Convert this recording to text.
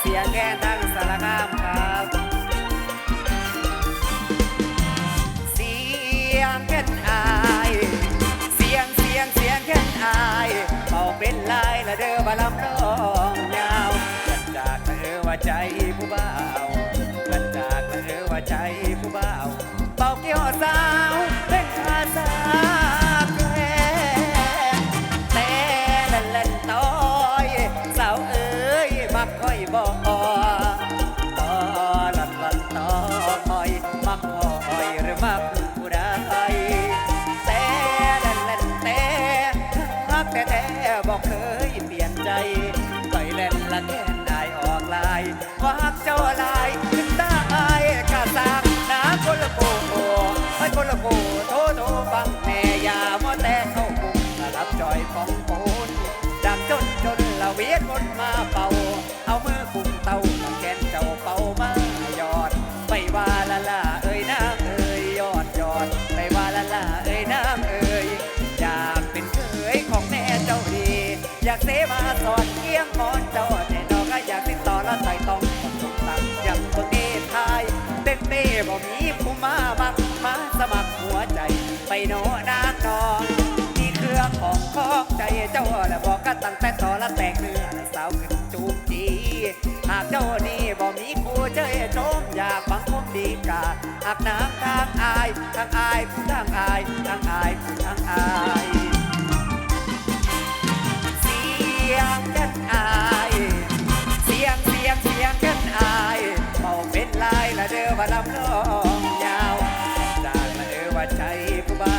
เสียงแค่ตั้งสารคามครับ เสียงแค่อาย เสียงเสียงเสียงแค่อายเป่าเป็นลายละเด้อบาลำน้อ แต่แท้บอกเคยเปลี่ยนใจปล่เล่นละแกนได้ออกลายว่าหักเจ้าลายขึ้นตาอายกะสางน้าคนละโกโไอ้คนละโกโทโทฟังแม่ยาว่าแต่เข้าคุกรับจอยฟองโปนดักจนจนละเวียนหมดมา อยากเสมาสอนเกี่ยงมอนจอดแต่นอนก็อยากติดต่อแล้วใส่ต้องต้องตังอยากตัวเต้ทายเต้นเต้บ่มีผู้มามักมาสมัครหัวใจ ไปโนนานนอนมีเครื่องของคองใจเจ้าและบอกก็ตั้งแต่ต่อและแตกเนื้อสาวขึ้นจูบจีหากเจ้านี่บ่มีคู่เจ้ยโจมอยากฟังคมดีกาหากน้ำทางอายทางอายผู้ทางอายทางอายผู้ทางอาย ใจผู้บ่า